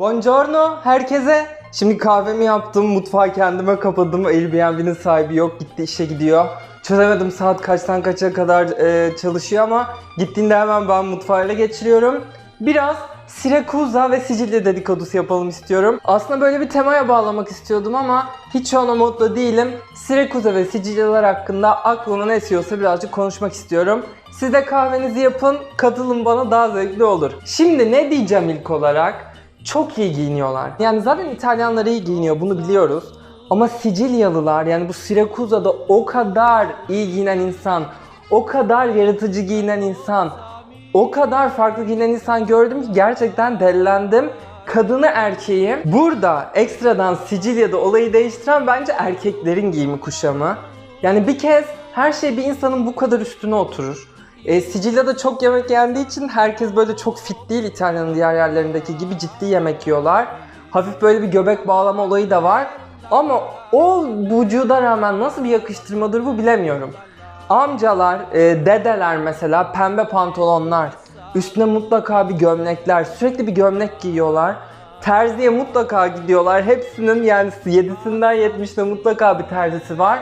Buongiorno herkese. Şimdi kahvemi yaptım, mutfağı kendime kapadım. Airbnb'nin sahibi yok, gitti işe gidiyor. Çözemedim saat kaçtan kaça kadar e, çalışıyor ama gittiğinde hemen ben mutfağıyla geçiriyorum. Biraz Sirakuza ve Sicilya dedikodusu yapalım istiyorum. Aslında böyle bir temaya bağlamak istiyordum ama hiç ona modda değilim. Sirakuza ve Sicilyalar hakkında aklıma ne esiyorsa birazcık konuşmak istiyorum. Siz de kahvenizi yapın, katılın bana daha zevkli olur. Şimdi ne diyeceğim ilk olarak? Çok iyi giyiniyorlar. Yani zaten İtalyanlar iyi giyiniyor bunu biliyoruz. Ama Sicilyalılar yani bu Sirakuza'da o kadar iyi giyinen insan, o kadar yaratıcı giyinen insan, o kadar farklı giyinen insan gördüm ki gerçekten delilendim. Kadını erkeği burada ekstradan Sicilya'da olayı değiştiren bence erkeklerin giyimi kuşamı. Yani bir kez her şey bir insanın bu kadar üstüne oturur. E, Sicilya'da çok yemek yendiği için herkes böyle çok fit değil İtalya'nın diğer yerlerindeki gibi ciddi yemek yiyorlar. Hafif böyle bir göbek bağlama olayı da var. Ama o vücuda rağmen nasıl bir yakıştırmadır bu bilemiyorum. Amcalar, e, dedeler mesela pembe pantolonlar, üstüne mutlaka bir gömlekler, sürekli bir gömlek giyiyorlar. Terziye mutlaka gidiyorlar. Hepsinin yani 7'sinden 70'ine mutlaka bir terzisi var.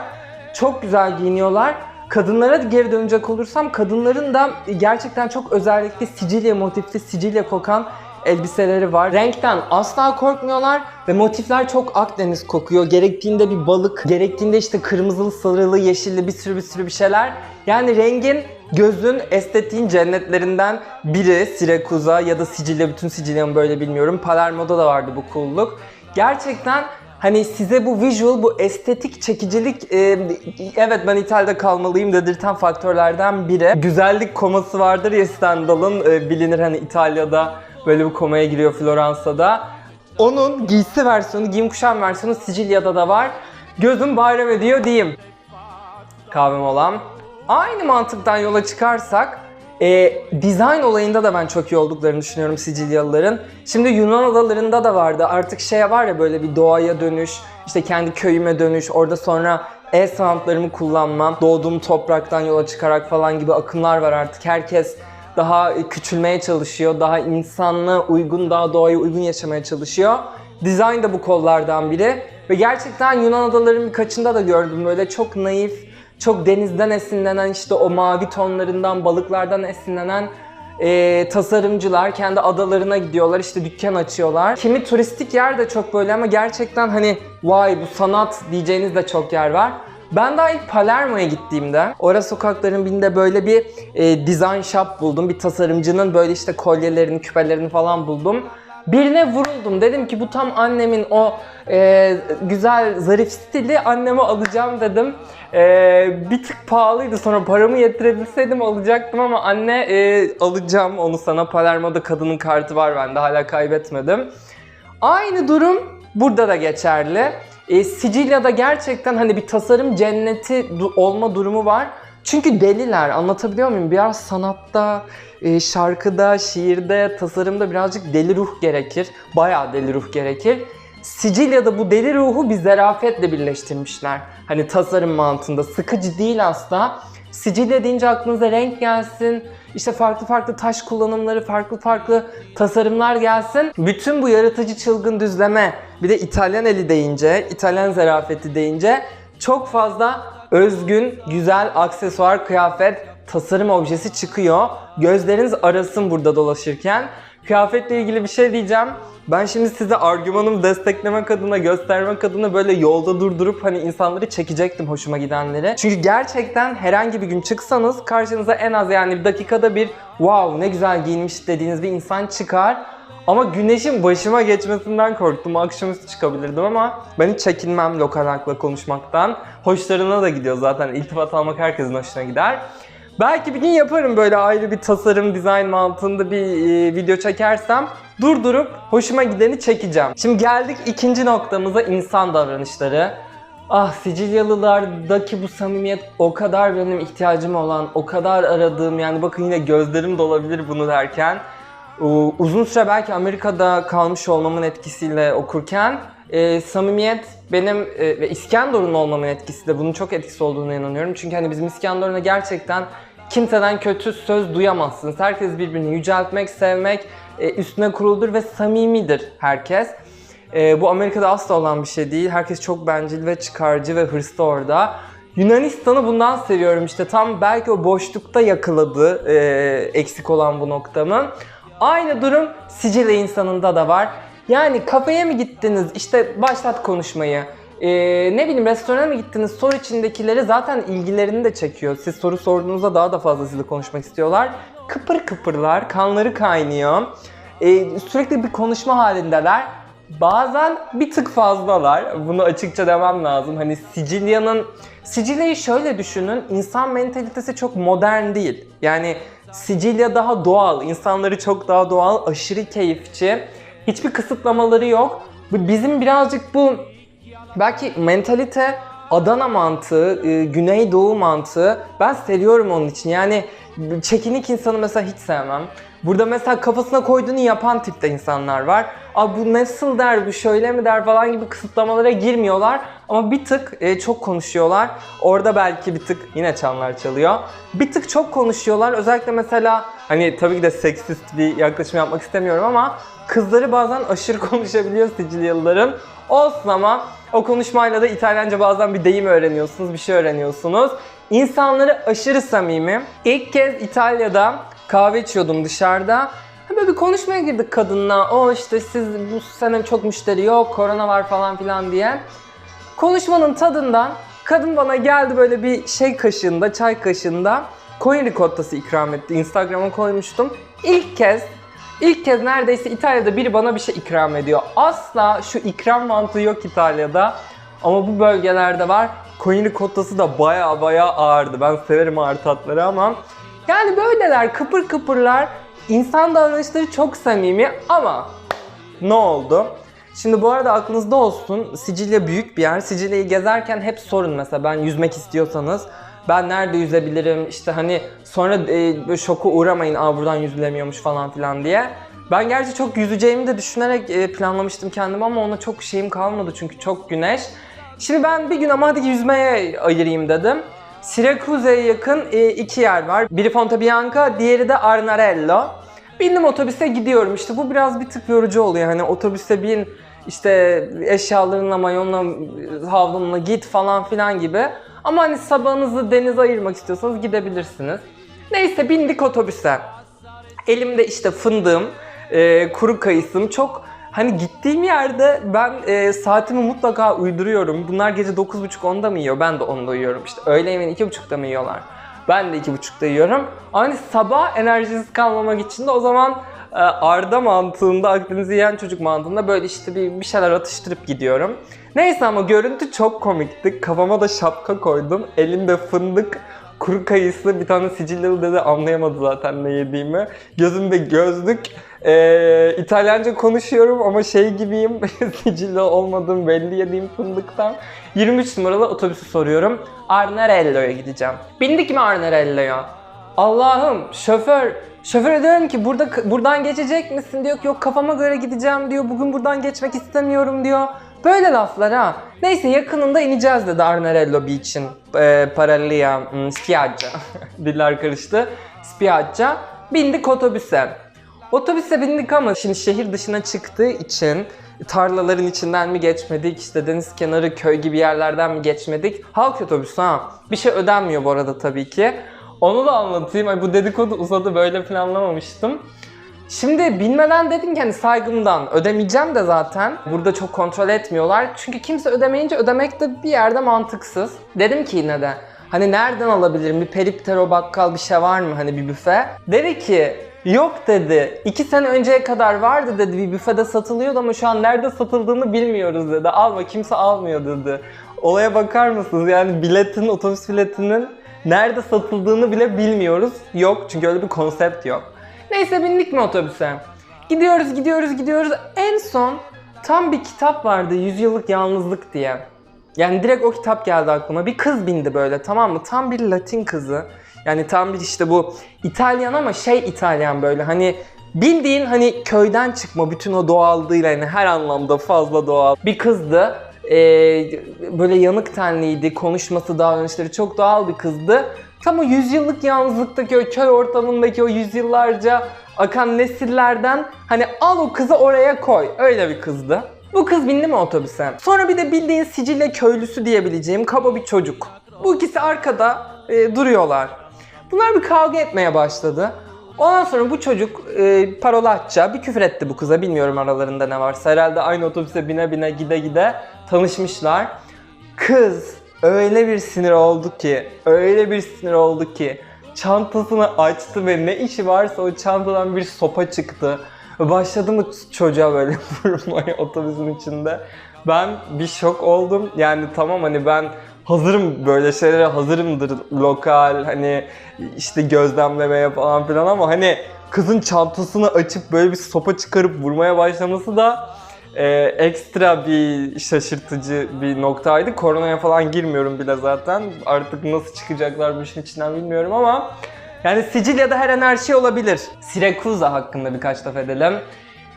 Çok güzel giyiniyorlar. Kadınlara geri dönecek olursam kadınların da gerçekten çok özellikle Sicilya motifli, Sicilya kokan elbiseleri var. Renkten asla korkmuyorlar ve motifler çok Akdeniz kokuyor. Gerektiğinde bir balık, gerektiğinde işte kırmızılı, sarılı, yeşilli bir sürü bir sürü bir şeyler. Yani rengin gözün estetiğin cennetlerinden biri Sirakuza ya da Sicilya, bütün Sicilya mı böyle bilmiyorum. Palermo'da da vardı bu cool'luk. Gerçekten hani size bu visual, bu estetik çekicilik e, evet ben İtalya'da kalmalıyım dedirten faktörlerden biri. Güzellik koması vardır ya Stendhal'ın e, bilinir hani İtalya'da böyle bir komaya giriyor Floransa'da. Onun giysi versiyonu, giyim kuşam versiyonu Sicilya'da da var. Gözüm bayram ediyor diyeyim. Kahvem olan. Aynı mantıktan yola çıkarsak e, dizayn olayında da ben çok iyi olduklarını düşünüyorum Sicilyalıların. Şimdi Yunan adalarında da vardı. Artık şey var ya böyle bir doğaya dönüş, işte kendi köyüme dönüş, orada sonra el sanatlarımı kullanmam, doğduğum topraktan yola çıkarak falan gibi akımlar var artık. Herkes daha küçülmeye çalışıyor, daha insanlığa uygun, daha doğaya uygun yaşamaya çalışıyor. Dizayn da bu kollardan biri. Ve gerçekten Yunan adalarının birkaçında da gördüm böyle çok naif, çok denizden esinlenen işte o mavi tonlarından, balıklardan esinlenen e, tasarımcılar kendi adalarına gidiyorlar işte dükkan açıyorlar. Kimi turistik yer de çok böyle ama gerçekten hani vay bu sanat diyeceğiniz de çok yer var. Ben daha ilk Palermo'ya gittiğimde orada sokakların birinde böyle bir e, design shop buldum. Bir tasarımcının böyle işte kolyelerini, küpelerini falan buldum. Birine vuruldum. Dedim ki bu tam annemin o e, güzel zarif stili anneme alacağım dedim. E, bir tık pahalıydı sonra paramı yetirebilseydim alacaktım ama anne e, alacağım onu sana. Palermo'da kadının kartı var bende hala kaybetmedim. Aynı durum burada da geçerli. E, Sicilya'da gerçekten hani bir tasarım cenneti olma durumu var. Çünkü deliler anlatabiliyor muyum? Biraz sanatta, e, şarkıda, şiirde, tasarımda birazcık deli ruh gerekir. Bayağı deli ruh gerekir. Sicilya'da bu deli ruhu bir zarafetle birleştirmişler. Hani tasarım mantığında sıkıcı değil asla. Sicilya deyince aklınıza renk gelsin, işte farklı farklı taş kullanımları, farklı farklı tasarımlar gelsin. Bütün bu yaratıcı çılgın düzleme, bir de İtalyan eli deyince, İtalyan zarafeti deyince çok fazla özgün, güzel aksesuar, kıyafet, tasarım objesi çıkıyor. Gözleriniz arasın burada dolaşırken. Kıyafetle ilgili bir şey diyeceğim. Ben şimdi size argümanımı desteklemek adına, göstermek adına böyle yolda durdurup hani insanları çekecektim hoşuma gidenleri. Çünkü gerçekten herhangi bir gün çıksanız karşınıza en az yani bir dakikada bir wow ne güzel giyinmiş dediğiniz bir insan çıkar. Ama güneşin başıma geçmesinden korktum. Akşamüstü çıkabilirdim ama ben hiç çekinmem lokal halkla konuşmaktan. Hoşlarına da gidiyor zaten. İltifat almak herkesin hoşuna gider. Belki bir gün yaparım böyle ayrı bir tasarım, dizayn mantığında bir e, video çekersem durdurup hoşuma gideni çekeceğim. Şimdi geldik ikinci noktamıza insan davranışları. Ah Sicilyalılardaki bu samimiyet o kadar benim ihtiyacım olan, o kadar aradığım yani bakın yine gözlerim dolabilir bunu derken. U- Uzun süre belki Amerika'da kalmış olmamın etkisiyle okurken e, samimiyet benim e, ve İskenderun olmamın etkisi de bunun çok etkisi olduğuna inanıyorum. Çünkü hani bizim İskenderun'a gerçekten kimseden kötü söz duyamazsınız. Herkes birbirini yüceltmek, sevmek e, üstüne kuruludur ve samimidir herkes. E, bu Amerika'da asla olan bir şey değil. Herkes çok bencil ve çıkarcı ve hırslı orada. Yunanistan'ı bundan seviyorum işte tam belki o boşlukta yakaladı e, eksik olan bu noktamın. Aynı durum Sicilya insanında da var. Yani kafeye mi gittiniz işte başlat konuşmayı. Ee, ne bileyim restorana mı gittiniz soru içindekileri zaten ilgilerini de çekiyor. Siz soru sorduğunuzda daha da fazla sizle konuşmak istiyorlar. Kıpır kıpırlar, kanları kaynıyor. Ee, sürekli bir konuşma halindeler. Bazen bir tık fazlalar. Bunu açıkça demem lazım. Hani Sicilya'nın... Sicilya'yı şöyle düşünün. insan mentalitesi çok modern değil. Yani Sicilya daha doğal. insanları çok daha doğal. Aşırı keyifçi. Hiçbir kısıtlamaları yok. Bizim birazcık bu belki mentalite Adana mantığı, e, Güneydoğu mantığı ben seviyorum onun için. Yani çekinik insanı mesela hiç sevmem. Burada mesela kafasına koyduğunu yapan tipte insanlar var. Abi bu nasıl der, bu şöyle mi der falan gibi kısıtlamalara girmiyorlar. Ama bir tık e, çok konuşuyorlar. Orada belki bir tık yine çanlar çalıyor. Bir tık çok konuşuyorlar. Özellikle mesela hani tabii ki de seksist bir yaklaşım yapmak istemiyorum ama kızları bazen aşırı konuşabiliyor Sicilyalıların. Olsun ama o konuşmayla da İtalyanca bazen bir deyim öğreniyorsunuz, bir şey öğreniyorsunuz. İnsanları aşırı samimi. İlk kez İtalya'da kahve içiyordum dışarıda. Böyle bir konuşmaya girdik kadınla. O işte siz bu sene çok müşteri yok, korona var falan filan diye. Konuşmanın tadından kadın bana geldi böyle bir şey kaşığında, çay kaşığında koyun ricottası ikram etti. Instagram'a koymuştum. İlk kez İlk kez neredeyse İtalya'da biri bana bir şey ikram ediyor. Asla şu ikram mantığı yok İtalya'da. Ama bu bölgelerde var. Koyun ricottası da baya baya ağırdı. Ben severim ağır tatları ama. Yani böyleler kıpır kıpırlar. İnsan davranışları çok samimi ama ne oldu? Şimdi bu arada aklınızda olsun Sicilya büyük bir yer. Sicilya'yı gezerken hep sorun mesela ben yüzmek istiyorsanız ben nerede yüzebilirim işte hani sonra e, böyle şoku uğramayın aa buradan yüzülemiyormuş falan filan diye. Ben gerçi çok yüzeceğimi de düşünerek e, planlamıştım kendimi ama ona çok şeyim kalmadı çünkü çok güneş. Şimdi ben bir gün ama hadi yüzmeye ayırayım dedim. Syracuse'ye yakın e, iki yer var. Biri Fonte Bianca, diğeri de Arnarello. Bindim otobüse gidiyorum işte bu biraz bir tık yorucu oluyor hani otobüse bin işte eşyalarınla, mayonla, havlunla git falan filan gibi. Ama hani sabahınızı denize ayırmak istiyorsanız gidebilirsiniz. Neyse bindik otobüse. Elimde işte fındığım, e, kuru kayısım çok hani gittiğim yerde ben e, saatimi mutlaka uyduruyorum. Bunlar gece 9.30-10'da mı yiyor? Ben de 10'da uyuyorum. İşte öğle yemeğini 2.30'da mı yiyorlar? Ben de 2.30'da yiyorum. Hani sabah enerjisiz kalmamak için de o zaman e, Arda mantığında, Akdeniz'i yiyen çocuk mantığında böyle işte bir, bir şeyler atıştırıp gidiyorum. Neyse ama görüntü çok komikti. Kafama da şapka koydum. Elimde fındık, kuru kayısı, bir tane Sicilyalı dedi anlayamadı zaten ne yediğimi. Gözümde gözlük. Ee, İtalyanca konuşuyorum ama şey gibiyim, Sicilya olmadığım belli yediğim fındıktan. 23 numaralı otobüsü soruyorum. Arnarello'ya gideceğim. Bindik mi Arnarello'ya? Allah'ım şoför Şoföre diyorum ki burada buradan geçecek misin diyor ki yok kafama göre gideceğim diyor. Bugün buradan geçmek istemiyorum diyor. Böyle laflar ha. Neyse yakınında ineceğiz dedi Arnarello Beach'in e, Parallia hmm, Spiaggia. Diller karıştı. Spiaggia. Bindik otobüse. Otobüse bindik ama şimdi şehir dışına çıktığı için tarlaların içinden mi geçmedik, işte deniz kenarı köy gibi yerlerden mi geçmedik? Halk otobüsü ha. Bir şey ödenmiyor bu arada tabii ki. Onu da anlatayım. Ay bu dedikodu uzadı böyle planlamamıştım. Şimdi bilmeden dedim ki hani saygımdan ödemeyeceğim de zaten. Burada çok kontrol etmiyorlar. Çünkü kimse ödemeyince ödemek de bir yerde mantıksız. Dedim ki yine de hani nereden alabilirim? Bir periptero bakkal bir şey var mı? Hani bir büfe. Dedi ki Yok dedi. İki sene önceye kadar vardı dedi. Bir büfede satılıyordu ama şu an nerede satıldığını bilmiyoruz dedi. Alma kimse almıyor dedi. Olaya bakar mısınız? Yani biletin, otobüs biletinin nerede satıldığını bile bilmiyoruz. Yok çünkü öyle bir konsept yok. Neyse bindik mi otobüse? Gidiyoruz, gidiyoruz, gidiyoruz. En son tam bir kitap vardı. Yüzyıllık Yalnızlık diye. Yani direkt o kitap geldi aklıma. Bir kız bindi böyle tamam mı? Tam bir Latin kızı. Yani tam bir işte bu İtalyan ama şey İtalyan böyle hani bildiğin hani köyden çıkma bütün o doğallığıyla yani her anlamda fazla doğal bir kızdı. Ee, böyle yanık tenliydi, konuşması, davranışları çok doğal bir kızdı. Tam o yüzyıllık yalnızlıktaki o köy ortamındaki o yüzyıllarca akan nesillerden hani al o kızı oraya koy. Öyle bir kızdı. Bu kız bindi mi otobüse? Sonra bir de bildiğin Sicilya köylüsü diyebileceğim kaba bir çocuk. Bu ikisi arkada e, duruyorlar. Bunlar bir kavga etmeye başladı. Ondan sonra bu çocuk e, parolatça bir küfür etti bu kıza. Bilmiyorum aralarında ne varsa. Herhalde aynı otobüse bine bine gide gide tanışmışlar. Kız öyle bir sinir oldu ki, öyle bir sinir oldu ki çantasını açtı ve ne işi varsa o çantadan bir sopa çıktı. Başladı mı çocuğa böyle vurmaya otobüsün içinde. Ben bir şok oldum. Yani tamam hani ben hazırım böyle şeylere hazırımdır lokal hani işte gözlemlemeye falan filan ama hani kızın çantasını açıp böyle bir sopa çıkarıp vurmaya başlaması da e, ekstra bir şaşırtıcı bir noktaydı. Koronaya falan girmiyorum bile zaten. Artık nasıl çıkacaklar bu işin içinden bilmiyorum ama yani Sicilya'da her an her şey olabilir. Siracusa hakkında birkaç laf edelim.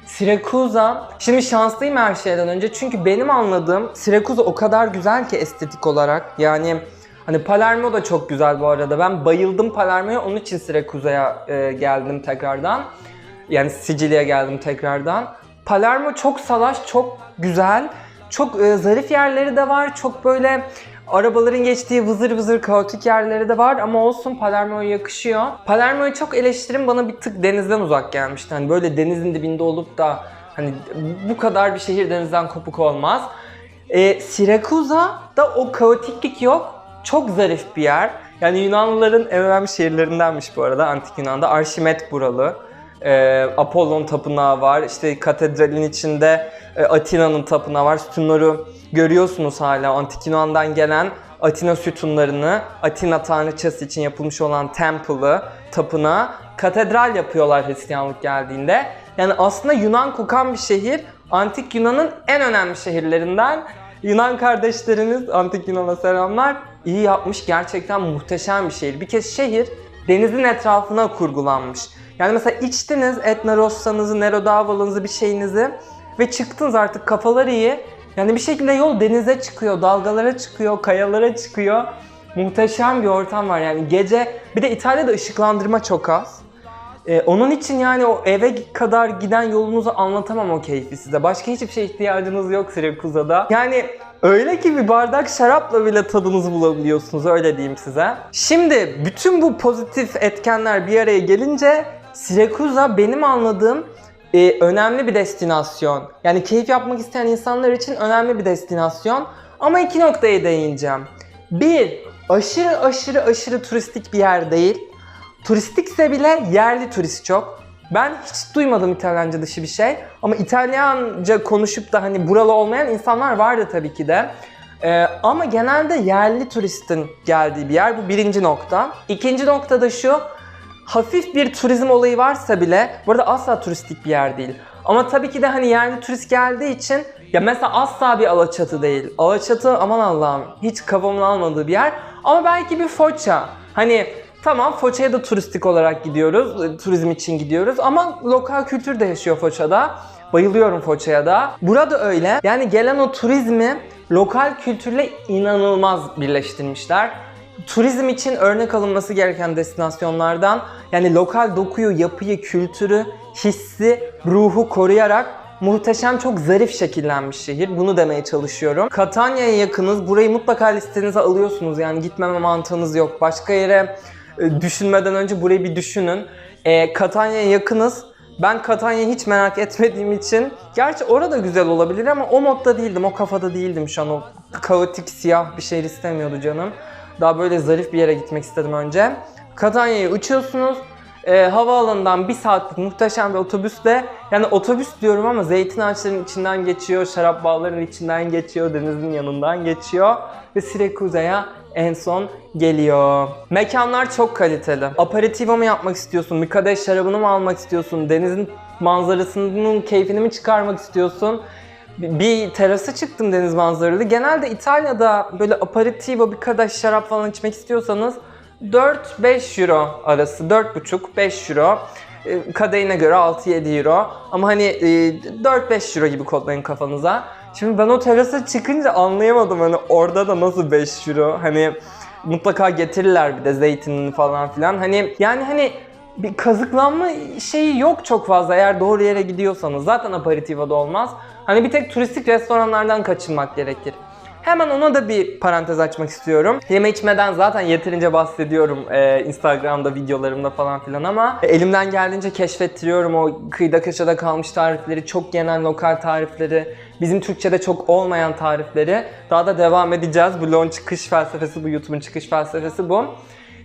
Siracusa, şimdi şanslıyım her şeyden önce çünkü benim anladığım Siracusa o kadar güzel ki estetik olarak. Yani hani Palermo da çok güzel bu arada. Ben bayıldım Palermo'ya onun için Siracusa'ya e, geldim tekrardan. Yani Sicilya'ya geldim tekrardan. Palermo çok salaş, çok güzel. Çok e, zarif yerleri de var. Çok böyle arabaların geçtiği vızır vızır kaotik yerleri de var ama olsun Palermo'ya yakışıyor. Palermo'yu çok eleştirim bana bir tık denizden uzak gelmişti. Hani böyle denizin dibinde olup da hani bu kadar bir şehir denizden kopuk olmaz. E, Siracusa o kaotiklik yok. Çok zarif bir yer. Yani Yunanlıların en önemli şehirlerindenmiş bu arada antik Yunan'da. Arşimet buralı. E, Apollon tapınağı var. İşte katedralin içinde e, Atina'nın tapınağı var. Sütunları görüyorsunuz hala antik Yunan'dan gelen Atina sütunlarını, Atina tanrıçası için yapılmış olan temple'ı, tapınağı katedral yapıyorlar Hristiyanlık geldiğinde. Yani aslında Yunan kokan bir şehir. Antik Yunan'ın en önemli şehirlerinden. Yunan kardeşlerimiz, Antik Yunan'a selamlar. İyi yapmış, gerçekten muhteşem bir şehir. Bir kez şehir denizin etrafına kurgulanmış. Yani mesela içtiniz Etna Rossa'nızı, Nero Davalı'nızı bir şeyinizi ve çıktınız artık kafalar iyi. Yani bir şekilde yol denize çıkıyor, dalgalara çıkıyor, kayalara çıkıyor. Muhteşem bir ortam var yani gece bir de İtalya'da ışıklandırma çok az. Ee, onun için yani o eve kadar giden yolunuzu anlatamam o keyfi size. Başka hiçbir şeye ihtiyacınız yok Siracusa'da. Yani öyle ki bir bardak şarapla bile tadınızı bulabiliyorsunuz öyle diyeyim size. Şimdi bütün bu pozitif etkenler bir araya gelince Siracusa benim anladığım e, önemli bir destinasyon. Yani keyif yapmak isteyen insanlar için önemli bir destinasyon. Ama iki noktaya değineceğim. Bir, aşırı aşırı aşırı turistik bir yer değil. Turistikse bile yerli turist çok. Ben hiç duymadım İtalyanca dışı bir şey. Ama İtalyanca konuşup da hani buralı olmayan insanlar vardı tabii ki de. Ee, ama genelde yerli turistin geldiği bir yer. Bu birinci nokta. İkinci nokta da şu. Hafif bir turizm olayı varsa bile, burada asla turistik bir yer değil. Ama tabii ki de hani yerli turist geldiği için ya mesela asla bir Alaçatı değil. Alaçatı aman Allah'ım hiç kafamın almadığı bir yer. Ama belki bir Foça. Hani tamam Foça'ya da turistik olarak gidiyoruz. Turizm için gidiyoruz ama lokal kültür de yaşıyor Foça'da. Bayılıyorum Foça'ya da. Burada öyle. Yani gelen o turizmi lokal kültürle inanılmaz birleştirmişler. Turizm için örnek alınması gereken destinasyonlardan yani lokal dokuyu, yapıyı, kültürü, hissi, ruhu koruyarak muhteşem çok zarif şekillenmiş şehir. Bunu demeye çalışıyorum. Katanya'ya yakınız. Burayı mutlaka listenize alıyorsunuz. Yani gitmeme mantığınız yok. Başka yere e, düşünmeden önce burayı bir düşünün. E, Katanya'ya yakınız. Ben Katanya'yı hiç merak etmediğim için gerçi orada güzel olabilir ama o modda değildim, o kafada değildim şu an. O kaotik siyah bir şehir istemiyordu canım. Daha böyle zarif bir yere gitmek istedim önce. Katanya'ya uçuyorsunuz. E, havaalanından bir saatlik muhteşem bir otobüsle yani otobüs diyorum ama zeytin ağaçlarının içinden geçiyor, şarap bağlarının içinden geçiyor, denizin yanından geçiyor ve Sirakuza'ya en son geliyor. Mekanlar çok kaliteli. Aperitivo mu yapmak istiyorsun, bir kadeh şarabını mı almak istiyorsun, denizin manzarasının keyfini mi çıkarmak istiyorsun? Bir terasa çıktım deniz manzaralı. Genelde İtalya'da böyle aperitivo bir kadeh şarap falan içmek istiyorsanız 4-5 euro arası 4,5-5 euro E, kadehine göre 6-7 euro ama hani e, 4-5 euro gibi kodlayın kafanıza. Şimdi ben o terasa çıkınca anlayamadım hani orada da nasıl 5 euro hani mutlaka getirirler bir de zeytinini falan filan. Hani yani hani bir kazıklanma şeyi yok çok fazla eğer doğru yere gidiyorsanız. Zaten aperitifada olmaz. Hani bir tek turistik restoranlardan kaçınmak gerekir. Hemen ona da bir parantez açmak istiyorum. Yeme içmeden zaten yeterince bahsediyorum e, Instagram'da, videolarımda falan filan ama elimden geldiğince keşfettiriyorum o kıyıda köşede kalmış tarifleri, çok genel lokal tarifleri, bizim Türkçe'de çok olmayan tarifleri. Daha da devam edeceğiz. Bu LOL çıkış felsefesi, bu YouTube'un çıkış felsefesi bu.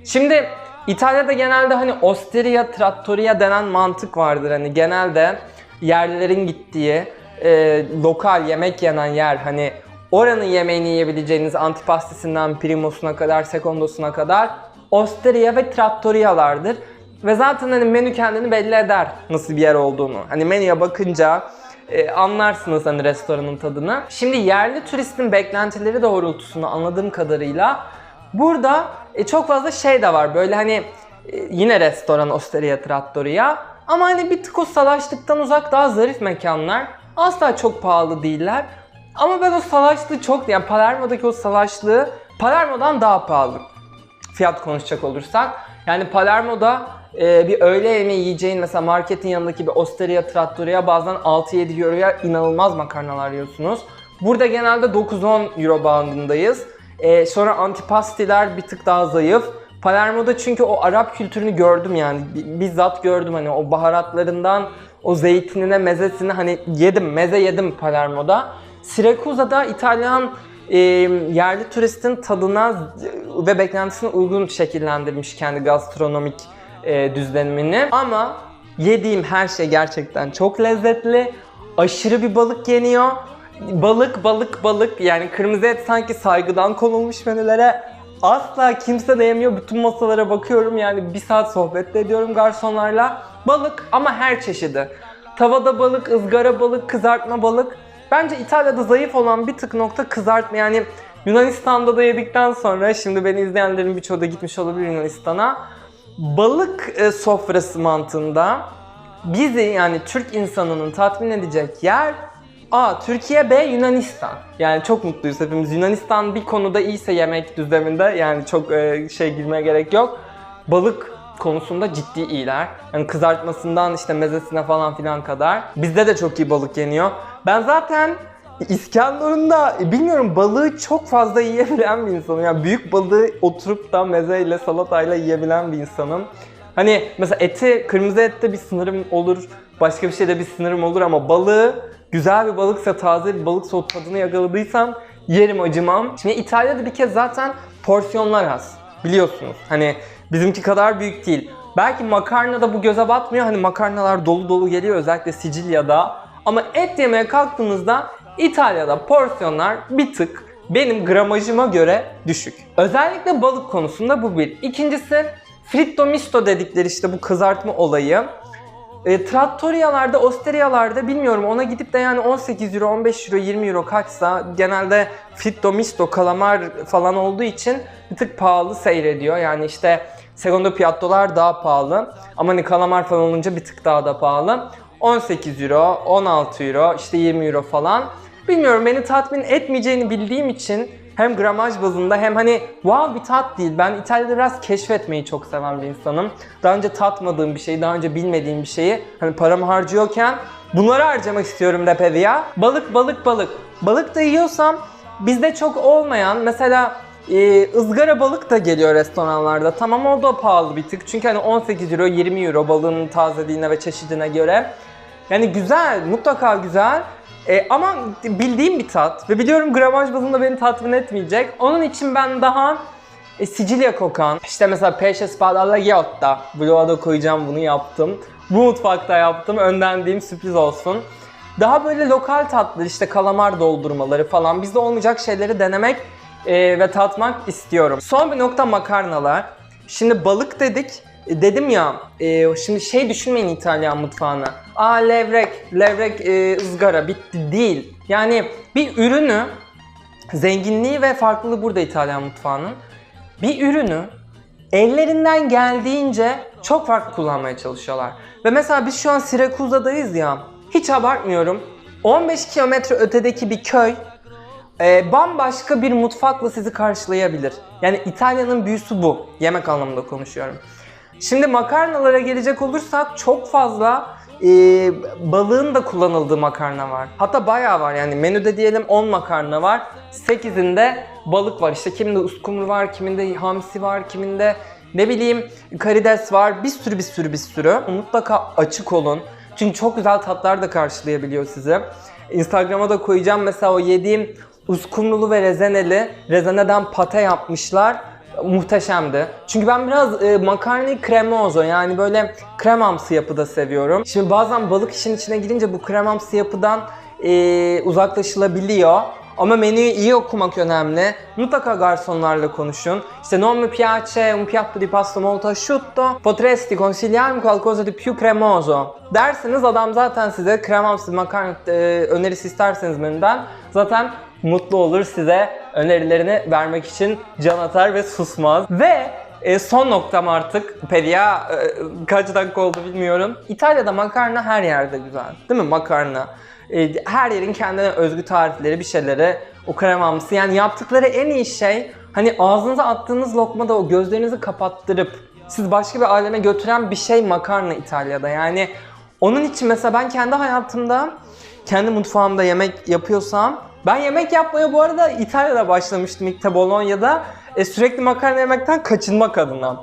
Şimdi İtalya'da genelde hani osteria, trattoria denen mantık vardır. Hani genelde yerlilerin gittiği, e, lokal yemek yenen yer hani oranın yemeğini yiyebileceğiniz antipastisinden primosuna kadar, secondosuna kadar osteria ve trattorialardır. Ve zaten hani menü kendini belli eder nasıl bir yer olduğunu. Hani menüye bakınca e, anlarsınız hani restoranın tadını. Şimdi yerli turistin beklentileri doğrultusunda anladığım kadarıyla burada e, çok fazla şey de var. Böyle hani e, yine restoran Osteria Trattoria ama hani bir tık o salaşlıktan uzak daha zarif mekanlar. Asla çok pahalı değiller. Ama ben o salaşlığı çok yani Palermo'daki o salaşlığı Palermo'dan daha pahalı. Fiyat konuşacak olursak. Yani Palermo'da e, bir öğle yemeği yiyeceğin mesela marketin yanındaki bir Osteria Trattoria bazen 6-7 euroya inanılmaz makarnalar yiyorsunuz. Burada genelde 9-10 euro bandındayız. E, sonra antipastiler bir tık daha zayıf. Palermo'da çünkü o Arap kültürünü gördüm yani Bi- bizzat gördüm hani o baharatlarından o zeytinine mezesine hani yedim meze yedim Palermo'da. Sirakuza'da İtalyan e, yerli turistin tadına ve beklentisine uygun şekillendirmiş kendi gastronomik e, düzlemini. Ama yediğim her şey gerçekten çok lezzetli. Aşırı bir balık yeniyor. Balık, balık, balık. Yani kırmızı et sanki saygıdan konulmuş menülere. Asla kimse de yemiyor. Bütün masalara bakıyorum yani bir saat sohbet ediyorum garsonlarla. Balık ama her çeşidi. Tavada balık, ızgara balık, kızartma balık. Bence İtalya'da zayıf olan bir tık nokta kızartma. Yani Yunanistan'da da yedikten sonra şimdi beni izleyenlerin birçoğu da gitmiş olabilir Yunanistan'a. Balık e, sofrası mantığında bizi yani Türk insanının tatmin edecek yer A. Türkiye B. Yunanistan. Yani çok mutluyuz hepimiz. Yunanistan bir konuda iyiyse yemek düzleminde yani çok e, şey girmeye gerek yok. Balık konusunda ciddi iyiler. Yani kızartmasından işte mezesine falan filan kadar. Bizde de çok iyi balık yeniyor. Ben zaten İskenderun'da da bilmiyorum balığı çok fazla yiyebilen bir insanım. Yani büyük balığı oturup da mezeyle salatayla yiyebilen bir insanım. Hani mesela eti, kırmızı ette bir sınırım olur, başka bir şeyde bir sınırım olur ama balığı güzel bir balıksa, taze bir balıksa o tadını yakaladıysam yerim acımam. Şimdi İtalya'da bir kez zaten porsiyonlar az. Biliyorsunuz. Hani bizimki kadar büyük değil. Belki makarnada bu göze batmıyor. Hani makarnalar dolu dolu geliyor özellikle Sicilya'da. Ama et yemeye kalktığınızda İtalya'da porsiyonlar bir tık benim gramajıma göre düşük. Özellikle balık konusunda bu bir. İkincisi fritto misto dedikleri işte bu kızartma olayı. E, trattoriyalarda, osteriyalarda bilmiyorum ona gidip de yani 18 euro, 15 euro, 20 euro kaçsa genelde fritto misto, kalamar falan olduğu için bir tık pahalı seyrediyor. Yani işte secondo piattolar daha pahalı ama hani kalamar falan olunca bir tık daha da pahalı. 18 euro, 16 euro, işte 20 euro falan. Bilmiyorum beni tatmin etmeyeceğini bildiğim için hem gramaj bazında hem hani wow bir tat değil. Ben İtalya'da biraz keşfetmeyi çok seven bir insanım. Daha önce tatmadığım bir şeyi, daha önce bilmediğim bir şeyi hani paramı harcıyorken bunları harcamak istiyorum Repedia. Balık, balık, balık. Balık da yiyorsam bizde çok olmayan mesela e, ızgara balık da geliyor restoranlarda. Tamam o da pahalı bir tık. Çünkü hani 18 euro 20 euro balığın tazeliğine ve çeşidine göre. Yani güzel, mutlaka güzel. E, ama bildiğim bir tat ve biliyorum gramaj bazında beni tatmin etmeyecek. Onun için ben daha e, Sicilya kokan, işte mesela pesce spada alla ghiotta. Vloga da koyacağım bunu yaptım. Bu mutfakta yaptım. Önden diyeyim sürpriz olsun. Daha böyle lokal tatlı işte kalamar doldurmaları falan bizde olmayacak şeyleri denemek e, ve tatmak istiyorum. Son bir nokta makarnalar. Şimdi balık dedik. E, Dedim ya, e, şimdi şey düşünmeyin İtalyan mutfağına. Aa levrek, levrek e, ızgara bitti değil. Yani bir ürünü, zenginliği ve farklılığı burada İtalyan mutfağının. Bir ürünü ellerinden geldiğince çok farklı kullanmaya çalışıyorlar. Ve mesela biz şu an Sirakuza'dayız ya, hiç abartmıyorum. 15 kilometre ötedeki bir köy e, bambaşka bir mutfakla sizi karşılayabilir. Yani İtalya'nın büyüsü bu. Yemek anlamında konuşuyorum. Şimdi makarnalara gelecek olursak çok fazla e, balığın da kullanıldığı makarna var. Hatta bayağı var yani menüde diyelim 10 makarna var. 8'inde balık var. İşte kiminde uskumru var, kiminde hamsi var, kiminde ne bileyim karides var. Bir sürü bir sürü bir sürü. Mutlaka açık olun. Çünkü çok güzel tatlar da karşılayabiliyor sizi. Instagram'a da koyacağım. Mesela o yediğim uskumrulu ve rezeneli, rezeneden pate yapmışlar muhteşemdi. Çünkü ben biraz e, makarnayı cremoso yani böyle kremamsı yapıda seviyorum. Şimdi bazen balık işin içine girince bu kremamsı yapıdan e, uzaklaşılabiliyor. Ama menüyü iyi okumak önemli. Mutlaka garsonlarla konuşun. İşte non mi piace un piatto di pasta molto asciutto. Potresti consigliarmi qualcosa di più cremoso. Derseniz adam zaten size kremamsı makarna e, önerisi isterseniz menüden zaten mutlu olur size önerilerini vermek için can atar ve susmaz. Ve e, son noktam artık Peria e, kaç dakika oldu bilmiyorum. İtalya'da makarna her yerde güzel. Değil mi makarna? E, her yerin kendine özgü tarifleri, bir şeyleri, o kremamsı. Yani yaptıkları en iyi şey hani ağzınıza attığınız lokmada o gözlerinizi kapattırıp siz başka bir aleme götüren bir şey makarna İtalya'da. Yani onun için mesela ben kendi hayatımda kendi mutfağımda yemek yapıyorsam ben yemek yapmaya bu arada İtalya'da başlamıştım ilk de Bologna'da. E, sürekli makarna yemekten kaçınmak adına.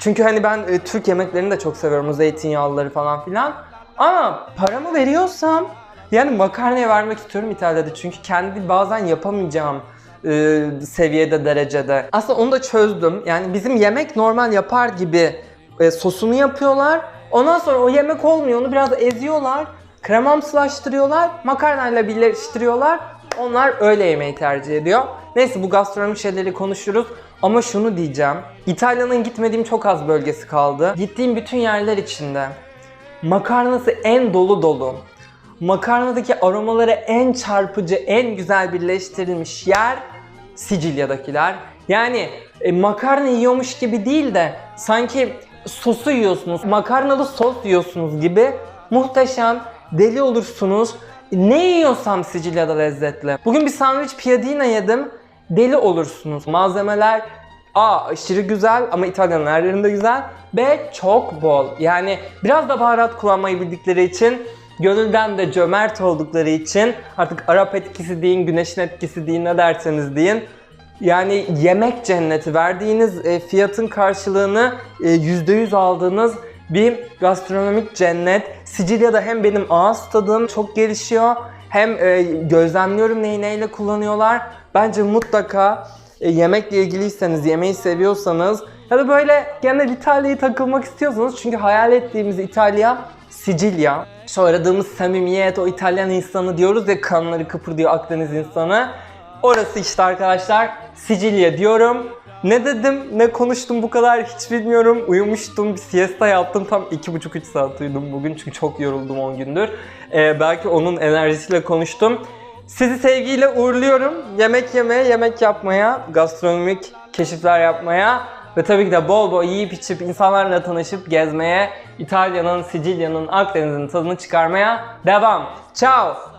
Çünkü hani ben e, Türk yemeklerini de çok seviyorum. O zeytinyağlıları falan filan. Ama paramı veriyorsam yani makarnaya vermek istiyorum İtalya'da. Çünkü kendi bazen yapamayacağım e, seviyede, derecede. Aslında onu da çözdüm. Yani bizim yemek normal yapar gibi e, sosunu yapıyorlar. Ondan sonra o yemek olmuyor. Onu biraz eziyorlar. Kremamsılaştırıyorlar. Makarnayla birleştiriyorlar. Onlar öyle yemeği tercih ediyor. Neyse bu gastronomik şeyleri konuşuruz. Ama şunu diyeceğim. İtalya'nın gitmediğim çok az bölgesi kaldı. Gittiğim bütün yerler içinde makarnası en dolu dolu. Makarnadaki aromaları en çarpıcı, en güzel birleştirilmiş yer Sicilya'dakiler. Yani e, makarna yiyormuş gibi değil de sanki sosu yiyorsunuz, makarnalı sos yiyorsunuz gibi muhteşem, deli olursunuz. Ne yiyorsam Sicilya'da lezzetli. Bugün bir sandviç piadina yedim. Deli olursunuz. Malzemeler A aşırı güzel ama İtalya'nın her yerinde güzel. B çok bol. Yani biraz da baharat kullanmayı bildikleri için gönülden de cömert oldukları için artık Arap etkisi deyin, güneşin etkisi deyin ne derseniz deyin. Yani yemek cenneti verdiğiniz e, fiyatın karşılığını e, %100 aldığınız bir gastronomik cennet. Sicilya'da hem benim ağız tadım çok gelişiyor hem e, gözlemliyorum neyi neyle kullanıyorlar. Bence mutlaka e, yemekle ilgiliyseniz, yemeği seviyorsanız ya da böyle genel İtalya'yı takılmak istiyorsanız çünkü hayal ettiğimiz İtalya Sicilya. Şu aradığımız samimiyet, o İtalyan insanı diyoruz ya kanları kıpırdıyor Akdeniz insanı. Orası işte arkadaşlar Sicilya diyorum. Ne dedim, ne konuştum bu kadar hiç bilmiyorum. Uyumuştum, bir siesta yaptım. Tam 2,5-3 saat uyudum bugün çünkü çok yoruldum 10 gündür. Ee, belki onun enerjisiyle konuştum. Sizi sevgiyle uğurluyorum. Yemek yemeye, yemek yapmaya, gastronomik keşifler yapmaya ve tabii ki de bol bol yiyip içip insanlarla tanışıp gezmeye, İtalya'nın, Sicilya'nın, Akdeniz'in tadını çıkarmaya devam. Ciao!